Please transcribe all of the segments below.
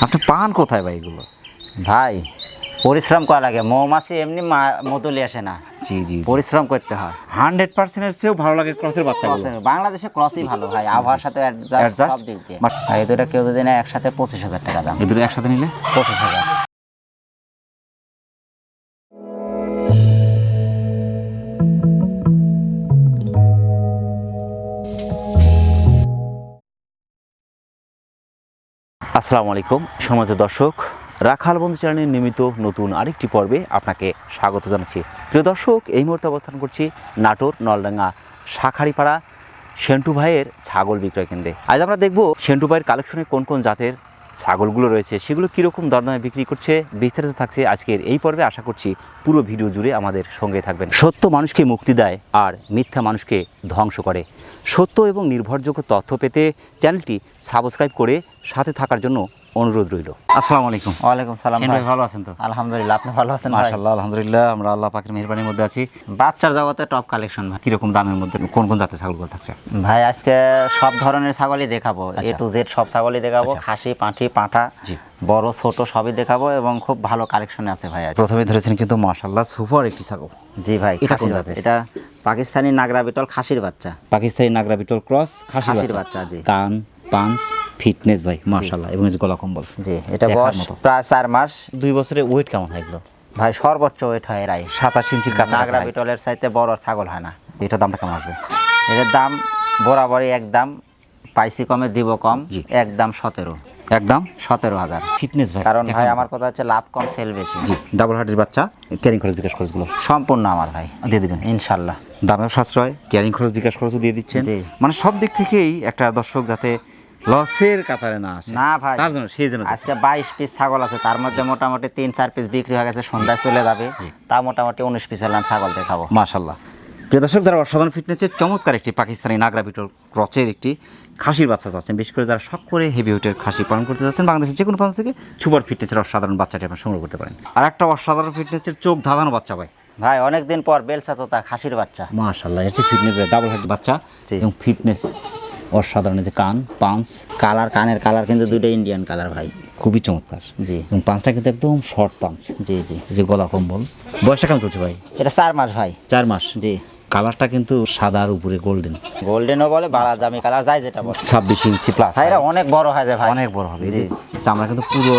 আপনি পান কোথায় ভাই এগুলো? ভাই পরিশ্রম করা লাগে। মৌমাছি এমনি মা- মধু আসে না। জি জি পরিশ্রম করতে হয়। হান্ড্রেড পার্সেন্টের চেয়েও ভালো লাগে ক্রসের বাচ্চা বাংলাদেশে ক্রসই ভালো ভাই। আবহাওয়ার সাথে Adjust? সব দিক দিয়ে। এই দুটো কেউ যদি না একসাথে পঁচিশ হাজার টাকা দাম। এই দুটো একসাথে নিলে? পঁচিশ হাজার। আসসালামু আলাইকুম। সম্মানিত দর্শক, রাখাল বন্ধু চ্যানেলের নিয়মিত নতুন আরেকটি পর্বে আপনাকে স্বাগত জানাচ্ছি। প্রিয় দর্শক, এই মুহূর্তে অবস্থান করছি নাটোর নলডাঙ্গা শাখারিপাড়া সেন্টু ভাইয়ের ছাগল বিক্রয় কেন্দ্রে। আজ আমরা দেখব সেন্টু ভাইয়ের কালেকশনে কোন কোন জাতের ছাগলগুলো রয়েছে, সেগুলো কীরকম দরদামে বিক্রি করছে, বিস্তারিত থাকছে আজকের এই পর্বে। আশা করছি পুরো ভিডিও জুড়ে আমাদের সঙ্গে থাকবেন। সত্য মানুষকে মুক্তি দেয় আর মিথ্যা মানুষকে ধ্বংস করে। সত্য এবং নির্ভরযোগ্য তথ্য পেতে চ্যানেলটি সাবস্ক্রাইব করে সাথে থাকার জন্য অনুরোধ রইল। আসসালামু আলাইকুম। ওয়ালাইকুম সালাম ভাই। ভালো আছেন তো? আলহামদুলিল্লাহ আপনি ভালো আছেন মাশাআল্লাহ আলহামদুলিল্লাহ আমরা আল্লাহ পাকের মেহরবানির মধ্যে আছি। বাচ্চার জগতে টপ কালেকশন ভাই কীরকম দামের মধ্যে কোন কোন জাতের ছাগলগুলো থাকছে? ভাই আজকে সব ধরনের ছাগলই দেখাবো। এ। টু জেড সব ছাগলই দেখাবো। আচ্ছা। খাসি পাঁঠি পাঁঠা জি। বড় ছোট সবই দেখাবো এবং খুব ভালো কালেকশনে আছে ভাই প্রথমে ধরেছেন কিন্তু মাশাআল্লাহ সুপার একটি ছাগল। জি ভাই এটা কোন জাতের? এটা পাকিস্তানি নাগরা বিটল খাসির বাচ্চা। পাকিস্তানি নাগরা বিটল ক্রস খাসির বাচ্চা জি। কান পাঞ্চ ফিটনেস ভাই মাশাআল্লাহ এবং গলা কম্বল। জি এটা বয়স প্রায় চার মাস। দুই বছরে ওয়েট কেমন হয় এগুলো? ভাই সর্বোচ্চ ওয়েট হয় এরাই। সাতাশ ইঞ্চির কাছে নাগরা বিটলের চাইতে বড় ছাগল হয় না। এটা দামটা কেমন আসবে? এটার দাম বরাবরই একদম পাইসি কমে দিব কম। একদম সতেরো। একদম? সতেরো হাজার। ফিটনেস ভাই কারণ ভাই আমার কথা হচ্ছে লাভ কম সেল বেশি। জি ডাবল হার্টের বাচ্চা ক্যারিং খরচ বিকাশ খরচগুলো। সম্পূর্ণ আমার ভাই। দিয়ে দিবেন। ইনশাল্লাহ। দামের সাশ্রয় ক্যারিং খরচ বিকাশ খরচও দিয়ে দিচ্ছেন। মানে সব দিক থেকেই একটা দর্শক যাতে লসের কাতারে না আসে। না ভাই তার জন্য সেই জন্য আজকে বাইশ পিস ছাগল আছে তার মধ্যে মোটামুটি তিন চার পিস বিক্রি হয়ে গেছে সন্ধ্যায় চলে যাবে। তা মোটামুটি উনিশ পিস এলাম ছাগল দেখাবো। মাশাল্লাহ। প্রিয় দর্শক যারা অসাধারণ ফিটনেসের চমৎকার একটি পাকিস্তানি নাগরা বিটল ক্রচের একটি খাসির বাচ্চা চাচ্ছেন বিশেষ করে যারা শখ করে হেভি ওয়েটের খাসি পালন করতে যাচ্ছেন বাংলাদেশের যে কোনো প্রান্ত থেকে সুপার ফিটনেসের অসাধারণ বাচ্চাটি আপনার সংগ্রহ করতে পারেন। আর একটা অসাধারণ ফিটনেসের চোখ ধাঁধানো বাচ্চা ভাই। ভাই অনেকদিন পর বেলসা তোতা খাসির বাচ্চা। মাশাল্লাহ এর ফিটনেস ডাবল হেড বাচ্চা এবং ফিটনেস অসাধারণ যে কান পাঞ্চ কালার কানের কালার কিন্তু দুইটা ইন্ডিয়ান কালার ভাই। খুবই চমৎকার। জি। এবং পাঁচটা কিন্তু একদম শর্ট পাঞ্চ জি জি। যে গলা কম্বল। বয়সটা কেমন চলছে ভাই? এটা চার মাস ভাই। চার মাস? জি। কালারটা কিন্তু সাদার উপরে গোল্ডেন গোল্ডেনও বলে বালা দামি কালার যাই যেটা বলে। ছাব্বিশ ইঞ্চি প্লাস ভাই এরা অনেক বড় হয় যায় ভাই। অনেক বড় হবে। জি। চামড়া কিন্তু পুরো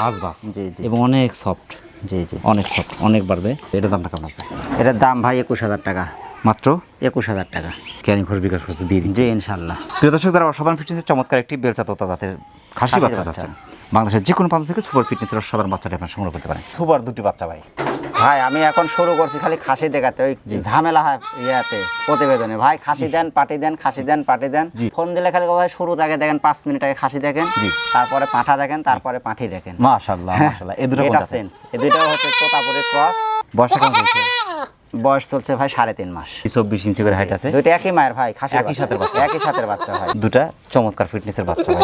ভাস ভাস জি, জি। এবং অনেক সফট জি জি। অনেক সফট অনেক বাড়বে। এটার দামটা কেমন আসবে? এটার দাম ভাই একুশ হাজার টাকা। মাত্র একুশ হাজার টাকা। ক্যারিং খরচ বিকাশ খরচ দিয়ে দিন। জি ইনশাল্লাহ প্রিয় দর্শক যারা অসাধারণ ফিটনেসের চমৎকার একটি বেলচা তোতা জাতের খাসি বাচ্চা। চাচ্ছেন বাংলাদেশের যে কোনো প্রান্ত থেকে সুপার ফিটনেসের অসাধারণ বাচ্চাটি আপনার সংগ্রহ করতে পারেন। সুপার দুটি বাচ্চা ভাই। ভাই আমি এখন শুরু করছি খালি খাসি দেখাতে ওই ঝামেলা হয় ইয়াতে প্রতিবেদনে। ভাই খাসি দেন পাটি দেন খাসি দেন পাটি দেন। ফোন দিলে খালি ভাই শুরু আগে দেখেন পাঁচ মিনিট আগে খাসি দেখেন তারপরে পাঠা দেখেন তারপরে পাঠি দেখেন। মাশাল্লাহ মাশাল্লাহ এই দুটো সেন্স। এই দুটো হচ্ছে তোতাপুরি ক্রস কেমন চলছে? বয়স চলছে ভাই সাড়ে তিন মাস। চব্বিশ ইঞ্চি করে হাইট আছে। দুইটা একই মায়ের ভাই খাসি একই সাথে বাচ্চা। একই সাথে বাচ্চা ভাই। দুটা চমৎকার ফিটনেসের বাচ্চা ভাই।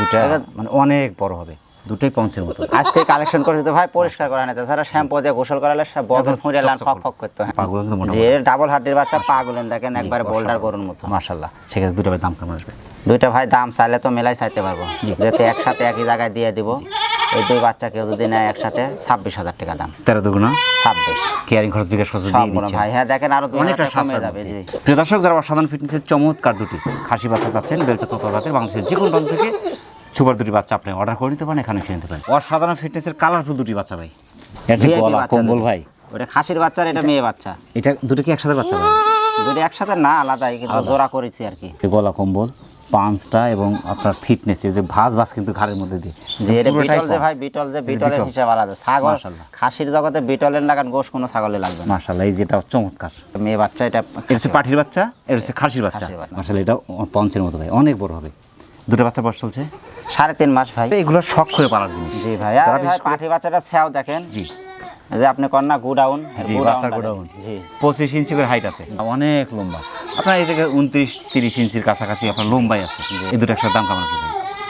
দুটা মানে অনেক বড় হবে। দুটোই পঞ্চের মতো। আজকে কালেকশন করে দিতে ভাই পরিষ্কার করা না তাছাড়া শ্যাম্পু দিয়ে গোসল করালে সব বদল ফুঁড়ে লাল ফক ফক করতে। হয় পাগুলো যে ডাবল হার্টের বাচ্চা পা গুলেন দেখেন একবার বোল্ডার করুন মতো। মাশাল্লাহ সেক্ষেত্রে দুটো ভাই দাম কেমন আসবে? দুইটা ভাই দাম চাইলে তো মেলাই চাইতে পারব। যেহেতু একসাথে একই জায়গায় দিয়ে দিব। এই দুই বাচ্চা কেউ যদি নেয় একসাথে ছাব্বিশ হাজার টাকা দাম। তেরো দুগুণা? ছাব্বিশ। কেয়ারিং খরচ বিকাশ খরচ দিয়ে দিচ্ছে। ভাই। হ্যাঁ দেখেন আরও অনেকটা কমে যাবে জি। প্রিয় দর্শক যারা ফিটনেসের চমৎকার দুটি খাসি বাচ্চা চাচ্ছেন বেলচা বাংলাদেশের যে কোনো প্রান্ত থেকে সুপার দুটি বাচ্চা আপনি অর্ডার করে নিতে পারেন এখানে কিনে নিতে পারেন। অসাধারণ ফিটনেসের কালারফুল দুটি বাচ্চা ভাই। এর যে গলা বাচ্চা কম্বল ভাই। ওটা খাসির বাচ্চার এটা মেয়ে বাচ্চা। এটা দুটো কি একসাথে বাচ্চা ভাই? দুটো একসাথে না আলাদাই কিন্তু জোড়া করেছি আর কি। গলা কম্বল। পাঁচটা এবং আপনার ফিটনেস যে ভাজ ভাজ কিন্তু ঘাড়ের মধ্যে দিয়ে। যে এটা বিটল যে ভাই বিটল যে বিটলের বিটল। হিসাব আলাদা। ছাগল মাশাআল্লাহ। খাসির জগতে বিটলের লাগান গোশ কোনো ছাগলে লাগবে না। মাশাল্লাহ এই যেটা চমৎকার। মেয়ে বাচ্চা এটা এটা হচ্ছে পাঠির বাচ্চা এটা হচ্ছে খাসির বাচ্চা। মাশাল্লাহ এটা পঞ্চের মতো ভাই অনেক বড় হবে। দুটো বাচ্চা বয়স চলছে? সাড়ে তিন মাস ভাই। এগুলো শখ করে পালার জিনিস। জি ভাই আর ভাই পাঠি বাচ্চাটা ছ্যাও দেখেন। জি। যে আপনি কন্যা গুডাউন জি, গোডাউন। জি। পঁচিশ ইঞ্চি করে হাইট আছে। অনেক লম্বা। আপনার এটাকে উনত্রিশ তিরিশ ইঞ্চির কাছাকাছি আপনার লম্বাই আছে। এই দুটো একসাথে দাম কেমন আছে?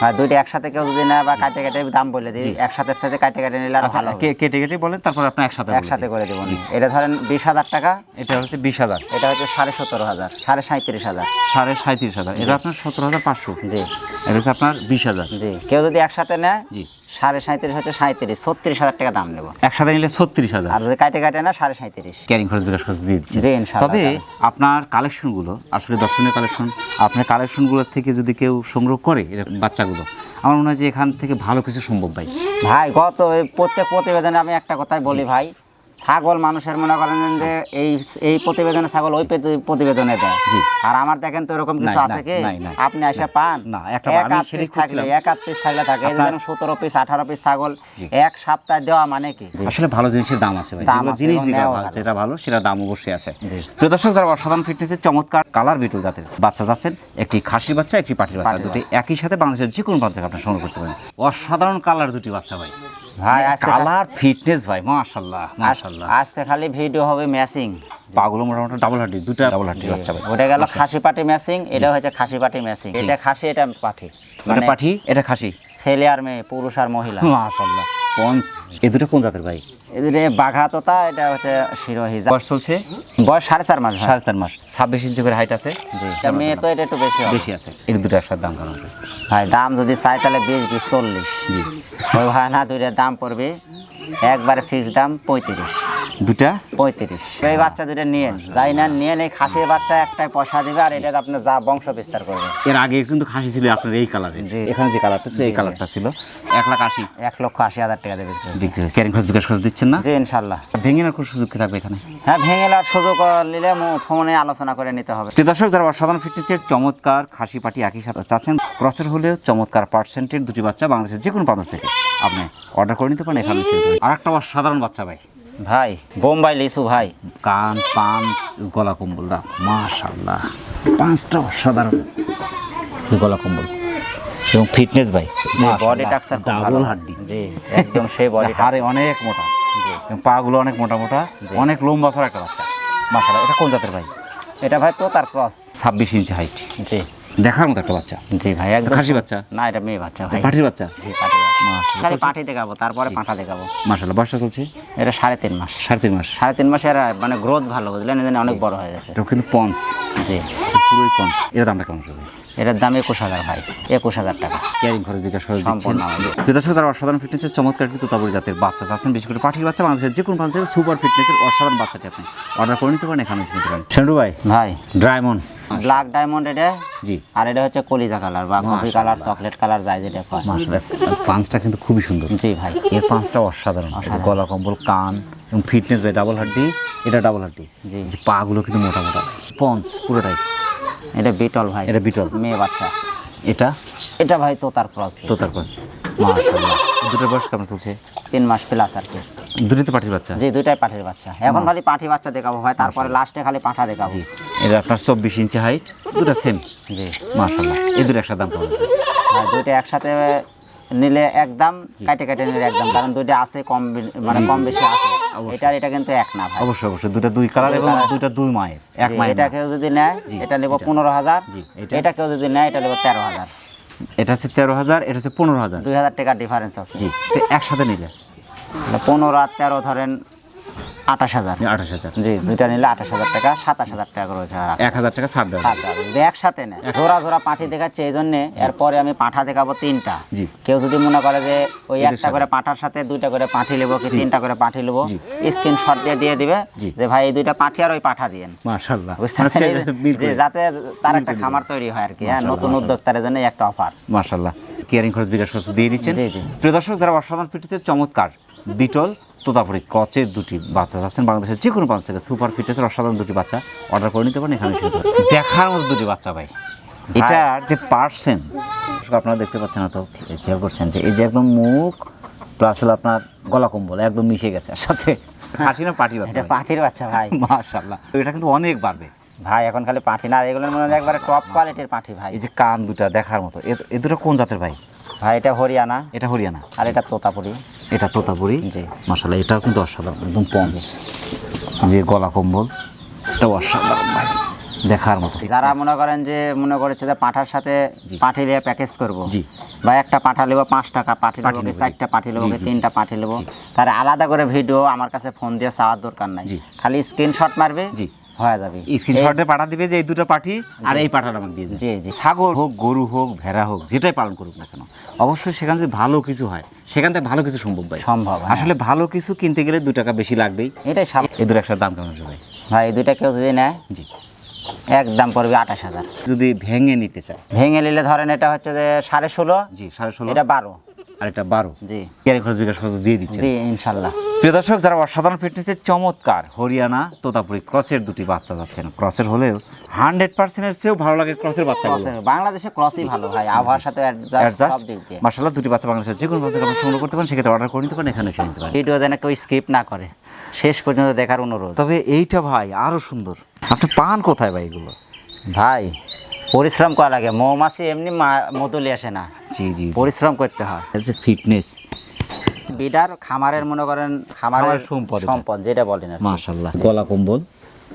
ভাই? দুইটা একসাথে কেউ যদি নেয় বা কাটে কাটে দাম বলে দিই। একসাথে সাথে কাটে কাটে নিলে আরও আচ্ছা ভালো কে- কেটে কেটে বলেন তারপর আপনার একসাথে একসাথে করে দেবো। এটা ধরেন বিশ হাজার টাকা। এটা হচ্ছে বিশ হাজার। এটা হচ্ছে সাড়ে সতেরো হাজার সাড়ে সাঁত্রিশ হাজার। সাড়ে সাঁত্রিশ হাজার। এটা আপনার সতেরো হাজার পাঁচশো। জি। এটা হচ্ছে আপনার বিশ হাজার। জি। কেউ যদি একসাথে নেয় জি। সাড়ে সাঁত্রিশ হচ্ছে সাঁত্রিশ ছত্রিশ হাজার টাকা দাম নেব। একসাথে নিলে ছত্রিশ হাজার। আর যদি কাটে কাটে না সাড়ে সাঁত্রিশ ক্যারিং খরচ বিকাশ খরচ দিয়ে দিচ্ছে। তবে আপনার কালেকশনগুলো আসলে দর্শনীয় কালেকশন আপনার কালেকশনগুলো থেকে যদি কেউ সংগ্রহ করে এরকম বাচ্চাগুলো আমার মনে হয় যে এখান থেকে ভালো কিছু সম্ভব ভাই। ভাই গত প্রত্যেক প্রতিবেদনে আমি একটা কথাই বলি ভাই ছাগল মানুষের মনে করেন যে এই এই প্রতিবেদনে ছাগল ওই প্রতিবেদনে দেয়। আর আমার দেখেন তো এরকম কিছু আছে কি। আপনি এসে পান? এক আধ পিস থাকলে এক আধ পিস থাকলে থাকে আপনার- সতেরো পিস আঠারো পিস ছাগল এক সপ্তাহ দেওয়া মানে কি? আসলে ভালো জিনিসের দাম আছে জিনিস যেটা ভালো সেটা দাম অবশ্যই আছে। প্রিয় দর্শক যারা অসাধারণ ফিটনেসের চমৎকার কালার বিটুল জাতের বাচ্চা যাচ্ছেন একটি খাসির বাচ্চা একটি পাটির বাচ্চা দুটি একই সাথে বাংলাদেশের যে কোনো প্রান্ত থেকে আপনি সংগ্রহ করতে পারেন। অসাধারণ কালার দুটি বাচ্চা ভাই। ভাই কালার ফিটনেস ভাই মাশাল্লাহ মাশাল্লাহ আজকে খালি ভিডিও হবে ম্যাচিং পাগুলো মোটামুটি ডাবল হাটি দুটা ডাবল হাটি বাচ্চা ভাই ওটা গেল খাসি পাটি ম্যাচিং এটা হচ্ছে খাসি পাটি ম্যাচিং এটা খাসি এটা পাটি মানে পাটি এটা খাসি। ছেলে আর মেয়ে পুরুষ আর মহিলা। মাশাল্লাহ পঞ্চ এই দুটো কোন জাতের ভাই? এদের বাঘা তোতা এটা হচ্ছে শিরোহি বয়স চলছে? বয়স সাড়ে চার মাস সাড়ে চার মাস। ছাব্বিশ ইঞ্চি করে হাইট আছে? এটা মেয়ে তো এটা একটু বেশি বেশি আছে। এই দুটো একসাথে দাম কেমন? ভাই দাম যদি চাই তাহলে বিশ বিশ চল্লিশ। ওই ভাই না দুইটার দাম পড়বে। একবারে ফিক্স দাম পঁয়ত্রিশ। দুটা? পঁয়ত্রিশ। এই বাচ্চা দুটো নিয়েন। যাই না নিয়ে এই খাসির বাচ্চা একটাই পয়সা দিবে আর এটা আপনার যা বংশ বিস্তার করবে। এর আগে কিন্তু খাসি ছিল আপনার এই কালারের। জি। এখানে যে কালারটা ছিল এই কালারটা ছিল। এক লাখ আশি। এক লক্ষ আশি হাজার টাকা দেবে বিক্রি হয়েছে। ক্যারিং খরচ বিকাশ খরচ দিচ্ছেন না? জি ইনশাল্লাহ ভেঙে না কোনো সুযোগ কি থাকবে এখানে? হ্যাঁ ভেঙে আর সুযোগ নিলে ফোনে আলোচনা করে নিতে হবে। দর্শক যারা অসাধারণ ফিটনেসের চমৎকার খাসি পাটি একই সাথে চাচ্ছেন ক্রসের হলেও চমৎকার পার্সেন্টের দুটি বাচ্চা বাংলাদেশের যে কোনো প্রান্ত থেকে আপনি অর্ডার করে নিতে পারেন। এখানে আর একটা অসাধারণ বাচ্চা ভাই। ভাই বোম্বাই লিচু ভাই। কান পাঞ্চ গলা কম্বল দা মাশাল্লাহ পাঁচটা অসাধারণ গলা কম্বল। এবং ফিটনেস ভাই বডি টাকচার ডাবল হাড্ডি। জি একদম সেই বডি হাড়ে অনেক মোটা। পাগুলো অনেক মোটা মোটা অনেক লম্বা ছড়া একটা বাচ্চা। মাশাল্লাহ এটা কোন জাতের ভাই? এটা ভাই তো তার ক্রস। ছাব্বিশ ইঞ্চি হাইট জি। দেখার মতো একটা বাচ্চা। জি ভাই একদম খাসি বাচ্চা? না এটা মেয়ে বাচ্চা ভাই। পাটির বাচ্চা? জি। মাশাল্লাহ খালি পাটি দেখাবো তারপরে পাঁঠা দেখাবো। মাশাল্লাহ বয়সটা চলছে? এটা সাড়ে তিন মাস। সাড়ে তিন মাস। সাড়ে তিন মাসে এরা মানে গ্রোথ ভালো বুঝলেন? এজন্য অনেক বড় হয়ে গেছে। কিন্তু পঞ্চ জি। পুরোই পঞ্চ এর দামটা কেমন হবে? এটার দাম একুশ হাজার ভাই একুশ হাজার টাকা। ক্যারিং খরচ বিকাশ সম্পূর্ণ দর্শক তারা অসাধারণ ফিটনেসের চমৎকার কিন্তু তাবরি জাতের বাচ্চা চাচ্ছেন। বিশেষ করে পাঠির বাচ্চা বাংলাদেশের যে কোনো থেকে সুপার ফিটনেসের অসাধারণ বাচ্চাটি আপনি অর্ডার করে নিতে পারেন। এখানে নিতে পারেন। সেন্ডু ভাই ভাই। ড্রাইমন্ড ব্ল্যাক ডায়মন্ড এটা? জি। আর এটা হচ্ছে কলিজা কালার বা কফি কালার চকলেট কালার যায় যেটা কয়। মাশাল্লাহ পাঁচটা কিন্তু খুবই সুন্দর। জি ভাই। এর পাঁচটা অসাধারণ। গলা কম্বল কান এবং ফিটনেস ভাই ডাবল হাড্ডি এটা ডাবল হাড্ডি জি। যে পাগুলো কিন্তু মোটা মোটা। পঞ্চ পুরোটাই। এটা বিটল ভাই। এটা বিটল। মেয়ে বাচ্চা। এটা? এটা ভাই তো তার ক্রস তো তারপর মাশাল্লাহ দুটোর বয়স কেমন চলছে? তিন মাস প্লাস আর কি। দুটোতে পাঠির বাচ্চা। জি দুইটাই পাঠির বাচ্চা। এখন খালি পাঠি বাচ্চা দেখাবো ভাই তারপরে লাস্টে খালি পাঠা দেখাবো। জি। এটা আপনার চব্বিশ ইঞ্চি হাইট দুটো সেম জি মাশাল্লাহ এই দুটো একসাথে দাম পাওয়া যাবে আর দুইটা একসাথে নিলে একদম কাটে কাটে নিলে একদম কারণ দুইটা আছে কম মানে কম বেশি আছে। এটা এটা কিন্তু এক না ভাই। অবশ্যই অবশ্যই। দুটো দুই কালার এবং দুইটা দুই মায়ের এক মায়ের এটা কেউ যদি নেয় এটা নেব পনেরো হাজার। জি, এটা? এটা কেউ যদি নেয় এটা নেব তেরো হাজার। এটা হচ্ছে তেরো হাজার এটা হচ্ছে পনেরো হাজার। দুই হাজার টাকার ডিফারেন্স আছে। জি একসাথে নিলে। পনেরো আর তেরো ধরেন আঠাশ হাজার। আঠাশ হাজার। জি দুইটা নিলে আঠাশ হাজার টাকা সাতাশ হাজার টাকা করে এক হাজার টাকা ছাড় দেওয়া সাত হাজার। যদি একসাথে নেয় জোড়া পাঠি দেখাচ্ছে এই জন্যে। এরপরে আমি পাঠা দেখাবো তিনটা। জি। কেউ যদি মনে করে যে ওই একটা করে পাঠার সাথে দুইটা করে পাঠি নেব কি তিনটা করে পাঠি নেব স্ক্রিনশট দিয়ে দিয়ে দিবে যে ভাই এই দুইটা পাঠি আর ওই পাঠা দিয়েন। যে- যে যাতে তার একটা খামার তৈরি হয় আর কি হ্যাঁ নতুন উদ্যোক্তার জন্য একটা অফার মাশাল্লাহ কেয়ারিং খরচ বিকাশ খরচ দিয়ে দিচ্ছেন। প্রিয় দর্শক যারা অসাধারণ চমৎকার বিটল তোতাপুরি কচের দুটি বাচ্চা আছেন বাংলাদেশের যে কোনো প্রান্ত থেকে। সুপার ফিটনেসের অসাধারণ দুটি বাচ্চা অর্ডার করে নিতে পারেন এখানে। দেখার মতো দুটি বাচ্চা ভাই। এটার যে পার্সেন্ট আপনারা দেখতে পাচ্ছেন না তো খেয়াল করছেন যে এই যে একদম মুখ প্লাস হলো আপনার গলা কম্বল একদম মিশে গেছে আর সাথে হাসি না পাটি বাচ্চা এটা পাঠির বাচ্চা ভাই। মাশাল্লাহ এটা কিন্তু অনেক বাড়বে। ভাই এখন খালি পাঠি না এগুলোর মনে হয় একবারে টপ কোয়ালিটির পাঠি ভাই। এই যে কান দুটা দেখার মতো এ- এ দুটো কোন জাতের ভাই? ভাই এটা হরিয়ানা। এটা হরিয়ানা। আর এটা তোতাপুরি। এটা তোতাপুরি জি। মশালা এটাও কিন্তু অসাধারণ একদম পঞ্চ যে গলা কম্বল এটাও অসাধারণ ভাই দেখার মতো যারা মনে করেন যে মনে করেছে যে পাঁঠার সাথে পাঠি নিয়ে প্যাকেজ করব জি। বা একটা পাঠা নেব পাঁচ টাকা পাঠি নেব। চারটা পাঠি নেব তিনটা পাঠি নেব তার আলাদা করে ভিডিও আমার কাছে ফোন দিয়ে চাওয়ার দরকার নাই। খালি স্ক্রিনশট মারবে জি। হয়ে যাবে। স্ক্রিনশটে পাঠা দিবে যে এই দুটো পাঠি আর এই পাঠাটা আমাকে দিয়ে দিবে জি জি। ছাগল হোক গরু হোক ভেড়া হোক যেটাই পালন করুক না কেন অবশ্যই সেখানে যদি ভালো কিছু হয়। সেখান থেকে ভালো কিছু সম্ভব ভাই সম্ভব হ্যাঁ। আসলে ভালো কিছু কিনতে গেলে দু টাকা বেশি লাগবেই। এটাই এই দুটো একসাথে দাম কেমন ভাই ভাই এই দুইটা কেউ যদি নেয় জি। একদম পড়বে আঠাশ হাজার। যদি ভেঙে নিতে চায়। ভেঙে নিলে ধরেন এটা হচ্ছে যে সাড়ে ষোলো জি সাড়ে ষোলো। এটা বারো। আর এটা বারো। জি। ক্যারি খরচ বিকাশ খরচ দিয়ে দিচ্ছে জি ইনশাল্লাহ। প্রিয় দর্শক যারা অসাধারণ ফিটনেসের চমৎকার হরিয়ানা তোতাপুরি ক্রসের দুটি বাচ্চা যাচ্ছে না ক্রসের হলেও হান্ড্রেড পার্সেন্টের চেয়েও ভালো লাগে ক্রসের বাচ্চা বাংলাদেশে ক্রসই ভালো ভাই। আবহাওয়ার সাথে দিয়ে। মার্শাল্লাহ দুটি বাচ্চা বাংলাদেশের যে কোনো বাচ্চা আপনি সংগ্রহ করতে পারেন সেক্ষেত্রে অর্ডার করে নিতে পারেন এখানে এসে নিতে পারেন। ভিডিও যেন কেউ স্কিপ না করে। শেষ পর্যন্ত দেখার অনুরোধ। তবে এইটা ভাই আরও সুন্দর। আপনি পান কোথায় ভাই এগুলো? ভাই পরিশ্রম করা লাগে। মৌমাছি এমনি মা- মধুলি আসে না। জি জি পরিশ্রম করতে হয়। হচ্ছে ফিটনেস বিডার খামারের মনে করেন খামারের সম্পদ সম্পদ যেটা বলেন মাশাল্লাহ গলা কম্বল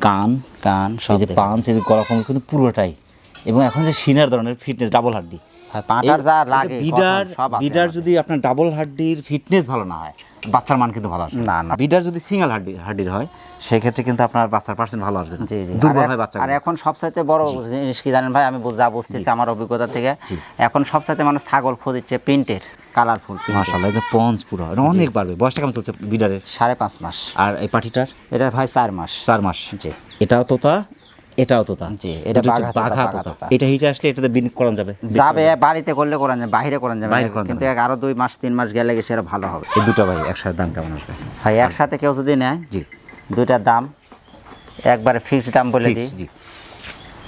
কান কান সব যে। পাঞ্চ এই গলা কম্বল কিন্তু পুরোটাই। এবং এখন যে সিনার ধরনের ফিটনেস ডাবল হাড্ডি। হ্যাঁ, পাঁটার যা লাগে বিডার বিডার যদি আপনার ডাবল হাড্ডির ফিটনেস ভালো না হয় বাচ্চার মান কিন্তু ভালো আসবে। না, না। বিডার যদি সিঙ্গেল হাড্ডি হাড্ডির হয় সেক্ষেত্রে কিন্তু আপনার বাচ্চার পার্সেন্ট ভালো আসবে জি জি। দুর্বল হয় বাচ্চা আর এখন সবচাইতে বড় জিনিস কি জানেন ভাই? আমি বুঝ- যা বুঝতেছি আমার অভিজ্ঞতা থেকে। এখন সবচাইতে মানুষ ছাগল খুঁজছে প্রিন্টের কালারফুল মাশাল্লাহ এই যে পঞ্চ পুরো অনেক বাড়বে। বয়সটা কেমন চলছে বিডারের সাড়ে পাঁচ মাস। আর এই পাটিটার? এটা ভাই চার মাস। চার মাস। জি। এটাও তোতা এটাও জি, এটা বাঘা তোতা, হিটে আসলে এটাতে বিন করানো যাবে। যাবে বাড়িতে করলে করান যাবে বাইরে করান যাবে। কিন্তু আরও দুই মাস তিন মাস গেলে গেছে সেটা ভালো হবে। এই দুটো ভাই একসাথে দাম কেমন আসবে? ভাই একসাথে কেউ যদি নেয় জি। দুইটার দাম একবারে ফিক্সড দাম বলে দিই জি।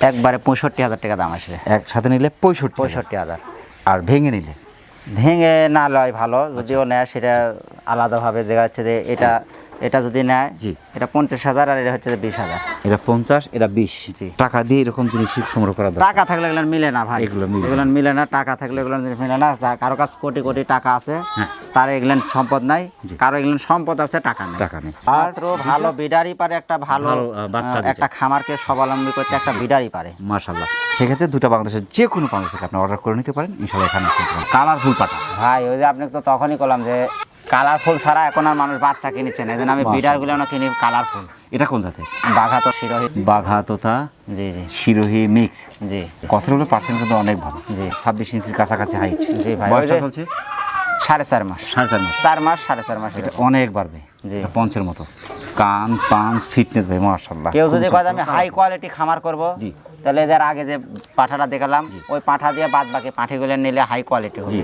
একবারে পঁয়ষট্টি হাজার টাকা দাম আসবে। একসাথে নিলে পঁয়ষট্টি পঁয়ষট্টি হাজার। আর ভেঙে নিলে? ভেঙে না লয় ভালো যদিও নেয় সেটা আলাদাভাবে দেখা যাচ্ছে যে এটা এটা যদি নেয় জি। এটা পঞ্চাশ হাজার আর এটা হচ্ছে বিশ হাজার। এটা পঞ্চাশ এটা বিশ। জি। টাকা দিয়ে এরকম জিনিস সংগ্রহ করা টাকা থাকলে এগুলো মিলে না ভাই। এগুলো মিলে। এগুলো মিলে না টাকা থাকলে এগুলো জিনিস মিলে না। কারও কাছে কোটি কোটি টাকা আছে হ্যাঁ। তার এগুলো সম্পদ নাই কারও এগুলো সম্পদ আছে টাকা নেই। টাকা নেই। মাত্র ভালো বিডারই পারে একটা ভালো। একটা খামারকে স্বাবলম্বী করতে একটা বিডারই পারে। মাশাল্লাহ সেক্ষেত্রে দুটো বাংলাদেশের যে কোনো প্রান্ত থেকে আপনি অর্ডার করে নিতে পারেন। ইনশাল্লাহ এখানে কালারফুল পাটা ভাই ওই যে আপনি তো তখনই করলাম যে কালারফুল ছাড়া এখন আর মানুষ বাচ্চা কিনেছে না এই জন্য আমি বিডারগুলো না কিনি কালারফুল এটা কোন জাতের? বাঘা তো শিরোহী। বাঘা তোতা জি জি। শিরোহি মিক্স জি। কসরগুলো পার্সেন্ট কিন্তু অনেক ভালো। জি। ছাব্বিশ ইঞ্চির কাছাকাছি হাইট জি ভাই, বয়সটা চলছে? সাড়ে চার মাস। সাড়ে চার মাস। চার মাস সাড়ে চার মাস এটা অনেক বাড়বে। জি। পঞ্চের মতো। কান পাঞ্চ ফিটনেস ভাই মাশাল্লাহ কেউ যদি কয় আমি হাই কোয়ালিটি খামার করব জি। তাহলে যার আগে যে পাঠাটা দেখালাম ওই পাঠা দিয়ে বাদ বাকি পাঠিগুলো নিলে হাই কোয়ালিটি হবে।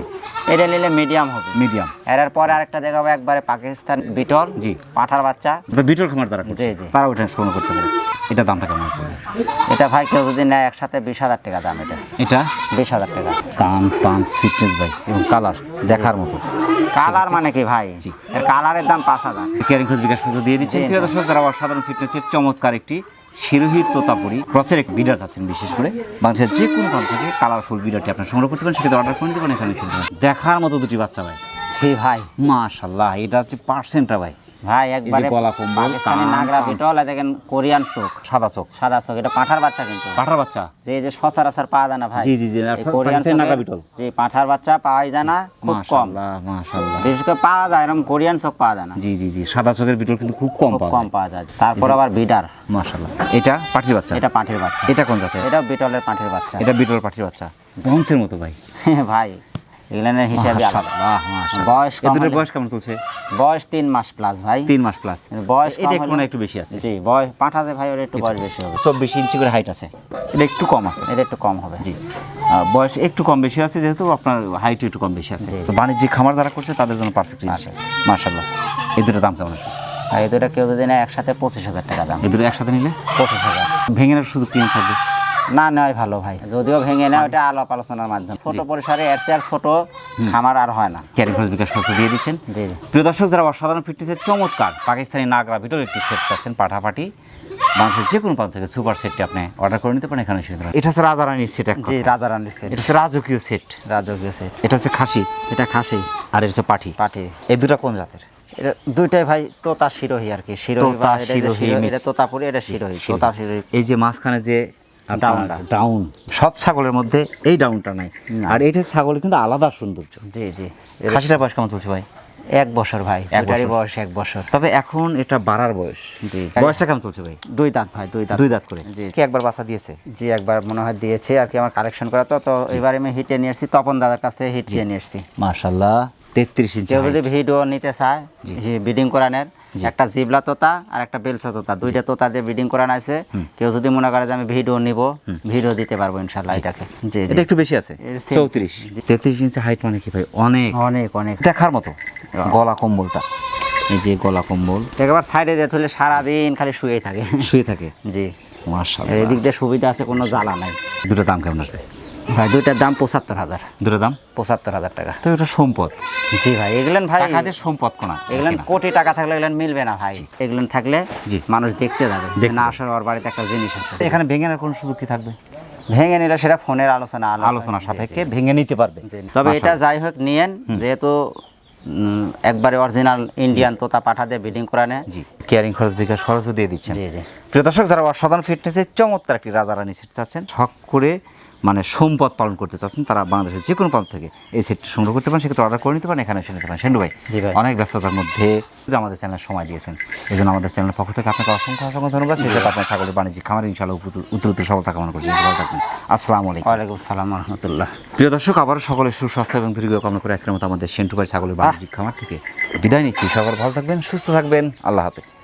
এটা নিলে মিডিয়াম হবে। মিডিয়াম এর পরে আরেকটা দেখাবো একবারে পাকিস্তান বিটল জি। পাঠার বাচ্চা। বিটল খামার তারা জি, জি। তারা ওটা সংগ্রহ করতে পারে। এটা দামটা কেমন আসবে এটা ভাই কেউ যদি নেয় একসাথে বিশ হাজার টাকা দাম এটা। এটা? বিশ হাজার টাকা। কান পাঞ্চ ফিটনেস ভাই এবং কালার দেখার মতো। কালার মানে কি ভাই? এর কালারের দাম পাঁচ হাজার। কেয়ারিং খোঁজ বিকাশ খোঁজ দিয়ে দিচ্ছেন জি, প্রিয় জি। দর্শক যারা অসাধারণ ফিটনেসের চমৎকার একটি শিরোহিত তোতাপুরি ক্রসের এক বিডার আছেন বিশেষ করে। বাংলাদেশের যে কোনো প্রান্ত থেকে কালারফুল বিডারটি আপনার সংগ্রহ করতে পারেন সেক্ষেত্রে অর্ডার করে পারেন এখানে দেখার মতো দুটি বাচ্চা ভাই। সে ভাই। মাশাল্লাহ এটা হচ্ছে পার্সেন্টটা ভাই। ভাই একবারে গলা কম্বল, পাকিস্তানি নাগরা। বিটল আর দেখেন কোরিয়ান চোখ সাদা চোখ সাদা চোখ এটা পাঠার বাচ্চা কিন্তু। পাঠার বাচ্চা? যে যে সচরাচর পাওয়া যায় না ভাই। জি, জি, জি, কোরিয়ান নাগরা বিটল। জি পাঠার বাচ্চা পাওয়াই যায় না খুব কম। মাশাল্লাহ বিশেষ করে পাওয়া যায় এরকম কোরিয়ান চোখ পাওয়া যায় না। জি জি জি সাদা চোখের বিটল কিন্তু খুব কম পাওয়া কম পাওয়া যায়। তারপর আবার বিডার মাশাল্লাহ এটা পাঠির বাচ্চা? এটা পাঠির বাচ্চা। এটা কোন জাতের? এটা বিটলের পাঠির বাচ্চা। এটা বিটল পাঠির বাচ্চা। বংশের মতো ভাই। হ্যাঁ ভাই এগুলোর হিসাবে আলাদা। বয়স এদের বয়স কেমন চলছে? বয়স তিন মাস প্লাস ভাই। তিন মাস প্লাস বয়স এটা একটু একটু বেশি আছে। জি বয়স পাঠাতে ভাই ওর একটু বয়স বেশি হবে। চব্বিশ ইঞ্চি করে হাইট আছে। এটা একটু কম আছে। এটা একটু কম হবে। জি। বয়স একটু কম বেশি আছে যেহেতু আপনার হাইট একটু কম বেশি আছে। বাণিজ্যিক খামার যারা করছে তাদের জন্য পারফেক্ট জিনিস। মাশাল্লাহ এই দুটো দাম কেমন আছে? আর এই দুটো কেউ যদি নেয় একসাথে পঁচিশ হাজার টাকা দাম। এই দুটো একসাথে নিলে? পঁচিশ হাজার। ভেঙে নেওয়ার সুযোগ কিনে থাকবে? না নয় ভালো ভাই। যদিও ভেঙে নেয় ওটা আলাপ আলোচনার মাধ্যমে। ছোট পরিসরে এর চেয়ে আর ছোট খামার আর হয় না। ক্যারি খরচ বিকাশ খরচ দিয়ে দিচ্ছেন। জি জি। প্রিয় দর্শক যারা অসাধারণ ফিটনেসের চমৎকার পাকিস্তানি নাগরা ভিতর একটি সেট চাচ্ছেন পাঠাপাটি মানুষের যে কোনো প্রান্ত থেকে সুপার সেটটি আপনি অর্ডার করে নিতে পারেন এখানে এসে। এটা হচ্ছে রাজারানির সেট জি রাজা রানীর সেট এটা হচ্ছে রাজকীয় সেট রাজকীয় সেট এটা হচ্ছে খাসি। এটা খাসি। আর এটা হচ্ছে পাঠি। পাটি এই দুটা কোন জাতের? এটা দুইটাই ভাই তোতা শিরোহী আর কি। শিরোহি, এটা তোতাপুরি এটা শিরোহি। তোতা শিরোহি। এই যে মাঝখানে যে ডাউনটা। ডাউন সব ছাগলের মধ্যে এই ডাউনটা নাই। আর এইটা ছাগল কিন্তু আলাদা সৌন্দর্য। জি জি। খাসিটার বয়স কেমন চলছে ভাই? এক বছর ভাই। বয়স এক বছর। তবে এখন এটা বাড়ার বয়স। জি বয়সটা কেমন চলছে ভাই? দুই দাঁত ভাই দুই দাঁত। দুই দাঁত করে। জি। কি একবার বাচ্চা দিয়েছে? জি একবার মনে হয় দিয়েছে আর কি আমার কালেকশন করা তো তো এবার আমি হিটে নিয়ে এসেছি তপন দাদার কাছ থেকে হিট নিয়ে এসেছি মাশাল্লাহ তেত্রিশ ইঞ্চি যদি ভিডিও নিতে চায় বিডিং করানোর একটা জিবলা তোতা আর একটা বেলসা তোতা। দুইটা তোতা দিয়ে বিডিং করানো আছে। কেউ যদি মনে করে যে আমি ভিডিও নিব ভিডিও দিতে পারব ইনশাল্লাহ এটাকে। জি এটা একটু বেশি আছে চৌত্রিশ। তেত্রিশ ইঞ্চি হাইট মানে কি ভাই? অনেক। অনেক অনেক। দেখার মতো। গলা কম্বলটা। এই যে গলা কম্বল। একবার সাইডে দিয়ে তুলে সারাদিন খালি শুয়ে থাকে। শুয়ে থাকে। জি। আর এদিক দিয়ে সুবিধা আছে কোনো জ্বালা নাই। দুটো দাম কেমন আসবে? ভাই দুইটার দাম পঁচাত্তর হাজার। দুটো দাম? পঁচাত্তর হাজার টাকা। তো এটা সম্পদ। জি ভাই এগুলেন ভাই টাকা সম্পদ কোনা? এগুলেন কোটি টাকা থাকলে এগুলেন মিলবে না ভাই। এগুলেন থাকলে জি। মানুষ দেখতে যাবে না আসলে ওর বাড়িতে একটা জিনিস আছে। এখানে ভেঙে নেওয়ার কোনো সুযোগ কি থাকবে? ভেঙে নিলে সেটা ফোনের আলোচনা। আলোচনা। সাপেক্ষে ভেঙে নিতে পারবে। তবে এটা যাই হোক নিয়েন। যেহেতু একবারে অরিজিনাল ইন্ডিয়ান তোতা পাঠা দিয়ে বিডিং করানে কেয়ারিং খরচ বিকাশ খরচও দিয়ে দিচ্ছেন। প্রিয় দর্শক যারা অসাধারণ ফিটনেসের চমৎকার একটি রাজা রানী সেট চাচ্ছেন শখ করে মানে সম্পদ পালন করতে চাচ্ছেন তারা বাংলাদেশের যে কোনো প্রান্ত থেকে এই সেটটি সংগ্রহ করতে পারেন সেক্ষেত্রে অর্ডার করে নিতে পারেন এখানে এসে নিতে পারেন সেন্ডু ভাই। অনেক ব্যস্ততার মধ্যে যে আমাদের চ্যানেল সময় দিয়েছেন এই জন্য আমাদের চ্যানেলের পক্ষ থেকে আপনাকে অসংখ্য অসংখ্য ধন্যবাদ। সেটা আপনার ছাগলের বাণিজ্যিক খামার ইনশাল্লাহ উত্তর উত্তর উত্তর সফলতা কামনা করছি। ভালো থাকবেন। আসসালামু আলাইকুম। ওয়ালাইকুম সালাম রহমতুল্লাহ। প্রিয় দর্শক আবারও সকলের সুস্বাস্থ্য এবং দীর্ঘ কামনা করে আজকের মতো আমাদের সেন্টু ভাই ছাগলের বাণিজ্যিক খামার থেকে বিদায় নিচ্ছি। সকল ভালো থাকবেন সুস্থ থাকবেন। আল্লাহ হাফেজ।